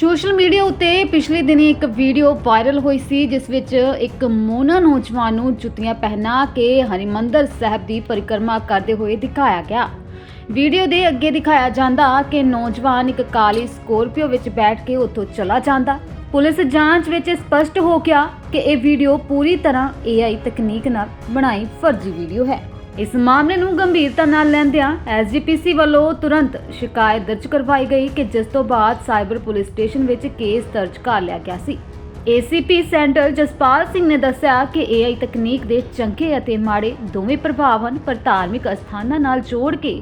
Social media ਉੱਤੇ ਪਿਛਲੇ ਦਿਨੀ ਇੱਕ ਵੀਡੀਓ ਵਾਇਰਲ ਹੋਈ ਸੀ, ਜਿਸ ਵਿੱਚ ਇੱਕ ਮੋਨਾ ਨੌਜਵਾਨ ਨੂੰ ਜੁੱਤੀਆਂ ਪਹਿਨਾ ਕੇ ਹਰਿਮੰਦਰ ਸਾਹਿਬ ਦੀ ਪਰਿਕਰਮਾ ਕਰਦੇ ਹੋਏ ਦਿਖਾਇਆ ਗਿਆ। ਵੀਡੀਓ ਦੇ ਅੱਗੇ ਦਿਖਾਇਆ ਜਾਂਦਾ ਕਿ ਨੌਜਵਾਨ ਇੱਕ ਕਾਲੀ ਸਕੋਰਪੀਓ ਵਿੱਚ ਬੈਠ ਕੇ ਉੱਥੋਂ ਚਲਾ ਜਾਂਦਾ। ਪੁਲਿਸ ਜਾਂਚ ਵਿੱਚ ਸਪਸ਼ਟ ਹੋ ਗਿਆ ਕਿ ਇਹ ਵੀਡੀਓ ਪੂਰੀ ਤਰ੍ਹਾਂ AI ਤਕਨੀਕ ਨਾਲ ਬਣਾਈ ਫਰਜ਼ੀ ਵੀਡੀਓ ਹੈ। ਇਸ ਮਾਮਲੇ ਨੂੰ ਗੰਭੀਰਤਾ ਨਾਲ ਲੈਂਦਿਆਂ ਐਸਜੀਪੀਸੀ ਵੱਲੋਂ ਤੁਰੰਤ ਸ਼ਿਕਾਇਤ ਦਰਜ ਕਰਵਾਈ ਗਈ ਕਿ ਜਿਸ ਤੋਂ ਬਾਅਦ ਸਾਈਬਰ ਪੁਲਿਸ ਸਟੇਸ਼ਨ ਵਿੱਚ ਕੇਸ ਦਰਜ ਕਰ ਲਿਆ ਗਿਆ ਸੀ। ਏਸੀਪੀ ਸੈਂਟਰ ਜਸਪਾਲ ਸਿੰਘ ਨੇ ਦੱਸਿਆ ਕਿ AI ਤਕਨੀਕ ਦੇ ਚੰਗੇ ਅਤੇ ਮਾੜੇ ਦੋਵੇਂ ਪ੍ਰਭਾਵ ਹਨ ਪਰ ਧਾਰਮਿਕ ਅਸਥਾਨਾਂ ਨਾਲ ਜੋੜ ਕੇ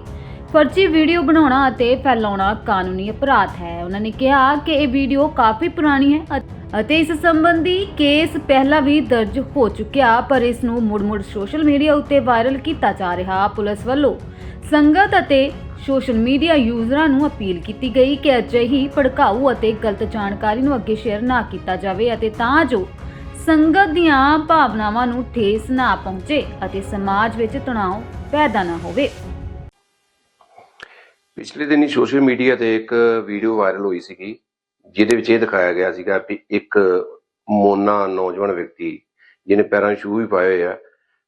ਫਰਜ਼ੀ ਵੀਡੀਓ ਬਣਾਉਣਾ ਅਤੇ ਫੈਲਾਉਣਾ ਕਾਨੂੰਨੀ ਅਪਰਾਧ ਹੈ। ਉਹਨਾਂ ਨੇ ਕਿਹਾ ਕਿ ਇਹ ਵੀਡੀਓ ਕਾਫੀ ਪੁਰਾਣੀ ਹੈ ਅਤੇ- ਇਸ ਸੰਬੰਧੀ ਕੇਸ ਪਹਿਲਾਂ ਵੀ ਦਰਜ ਹੋ ਚੁੱਕਿਆ, ਪਰ ਇਸ ਨੂੰ ਮੁੜ-ਮੁੜ ਸੋਸ਼ਲ ਮੀਡੀਆ ਉੱਤੇ ਵਾਇਰਲ ਕੀਤਾ ਜਾ ਰਿਹਾ। ਪੁਲਿਸ ਵੱਲੋਂ ਸੰਗਤ ਅਤੇ ਸੋਸ਼ਲ ਮੀਡੀਆ ਯੂਜ਼ਰਾਂ ਨੂੰ ਅਪੀਲ ਕੀਤੀ ਗਈ ਕਿ ਅਜਿਹੀ ਭੜਕਾਊ ਅਤੇ ਗਲਤ ਜਾਣਕਾਰੀ ਨੂੰ ਅੱਗੇ ਸ਼ੇਅਰ ਨਾ ਕੀਤਾ ਜਾਵੇ ਅਤੇ ਤਾਂ ਜੋ ਸੰਗਤ ਦੀਆਂ ਭਾਵਨਾਵਾਂ ਨੂੰ ਠੇਸ ਨਾ ਪਹੁੰਚੇ ਅਤੇ ਸਮਾਜ ਵਿੱਚ ਤਣਾਅ ਪੈਦਾ ਨਾ ਹੋਵੇ। ਪਿਛਲੇ ਦਿਨੀ ਸੋਸ਼ਲ ਮੀਡੀਆ ਤੇ ਇੱਕ ਵੀਡੀਓ ਵਾਇਰਲ ਹੋਈ ਸੀਗੀ, ਜਿਹਦੇ ਵਿੱਚ ਇਹ ਦਿਖਾਇਆ ਗਿਆ ਸੀਗਾ ਕਿ ਇੱਕ ਮੋਨਾ ਨੌਜਵਾਨ ਵਿਅਕਤੀ, ਜਿਹਨੇ ਪੈਰਾਂ ਸ਼ੂ ਵੀ ਪਾਏ ਹੋਏ ਆ,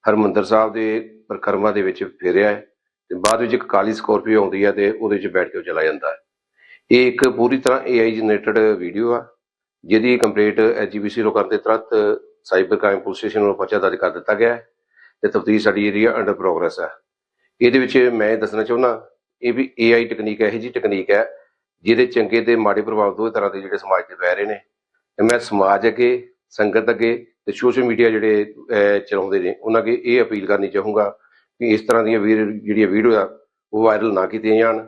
ਹਰਮੰਦਰ ਸਾਹਿਬ ਦੇ ਪਰਿਕਰਮਾ ਦੇ ਵਿੱਚ ਫਿਰਿਆ ਹੈ ਤੇ ਬਾਅਦ ਵਿੱਚ ਇੱਕ ਕਾਲੀ ਸਕੋਰਪੀਓ ਆਉਂਦੀ ਹੈ ਤੇ ਉਹਦੇ 'ਚ ਬੈਠ ਕੇ ਉਹ ਚਲਾ ਜਾਂਦਾ ਇਹ ਇੱਕ ਪੂਰੀ ਤਰ੍ਹਾਂ AI ਜਨਰੇਟਡ ਵੀਡੀਓ ਆ, ਜਿਹਦੀ ਕੰਪਲੀਟ ਐਜੀਬੀਸੀ ਨੂੰ ਕਰਦੇ ਤੁਰੰਤ ਸਾਈਬਰ ਕ੍ਰਾਈਮ ਪੁਲਿਸ ਸਟੇਸ਼ਨ ਨੂੰ ਪਰਚਾ ਦਰਜ ਕਰ ਦਿੱਤਾ ਗਿਆ ਹੈ ਤੇ ਤਫਤੀਸ਼ ਸਾਡੀ ਜਿਹੜੀ ਆ ਅੰਡਰ ਪ੍ਰੋਗਰੈਸ ਹੈ ਇਹਦੇ ਵਿੱਚ ਮੈਂ ਦੱਸਣਾ ਚਾਹੁੰਦਾ ਇਹ ਵੀ AI ਟੈਕਨੀਕ ਇਹੋ ਜਿਹੀ ਟੈਕਨੀਕ ਹੈ, ਜਿਹਦੇ ਚੰਗੇ ਤੇ ਮਾੜੇ ਪ੍ਰਭਾਵ ਦੋਵੇਂ ਤਰ੍ਹਾਂ ਦੇ ਜਿਹੜੇ ਸਮਾਜ ਤੇ ਪੈ ਰਹੇ ਨੇ। ਮੈਂ ਸਮਾਜ ਅੱਗੇ, ਸੰਗਤ ਅੱਗੇ ਤੇ ਸੋਸ਼ਲ ਮੀਡੀਆ ਜਿਹੜੇ ਚਲਾਉਂਦੇ ਨੇ, ਉਹਨਾਂ ਅੱਗੇ ਇਹ ਅਪੀਲ ਕਰਨੀ ਚਾਹੂੰਗਾ ਕਿ ਇਸ ਤਰ੍ਹਾਂ ਦੀਆਂ ਵੀਰ, ਜਿਹੜੀਆਂ ਵੀਡੀਓ ਆ, ਉਹ ਵਾਇਰਲ ਨਾ ਕੀਤੀਆਂ ਜਾਣ,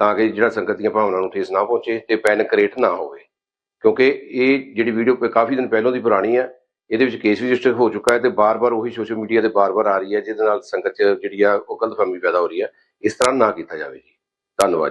ਤਾਂ ਕਿ ਜਿਹੜਾ ਸੰਗਤ ਦੀਆਂ ਭਾਵਨਾਵਾਂ ਨੂੰ ਠੇਸ ਨਾ ਪਹੁੰਚੇ ਤੇ ਪੈਨ ਕ੍ਰੀਏਟ ਨਾ ਹੋਵੇ। ਕਿਉਂਕਿ ਇਹ ਜਿਹੜੀ ਵੀਡੀਓ ਕਾਫੀ ਦਿਨ ਪਹਿਲਾਂ ਦੀ ਪੁਰਾਣੀ ਹੈ ਇਹਦੇ ਵਿੱਚ ਕੇਸ ਰਜਿਸਟਰ ਹੋ ਚੁੱਕਾ ਹੈ ਤੇ ਬਾਰ-ਬਾਰ ਉਹੀ ਸੋਸ਼ਲ ਮੀਡੀਆ ਤੇ ਬਾਰ-ਬਾਰ ਆ ਰਹੀ ਹੈ, ਜਿਹਦੇ ਨਾਲ ਸੰਗਤ 'ਚ ਜਿਹੜੀ ਆ, ਉਹ ਗਲਤਫਹਿਮੀ ਪੈਦਾ ਹੋ ਰਹੀ ਹੈ। ਇਸ ਤਰ੍ਹਾਂ ਨਾ ਕੀਤਾ ਜਾਵੇ ਜੀ ਧੰਨਵਾਦ ਜੀ।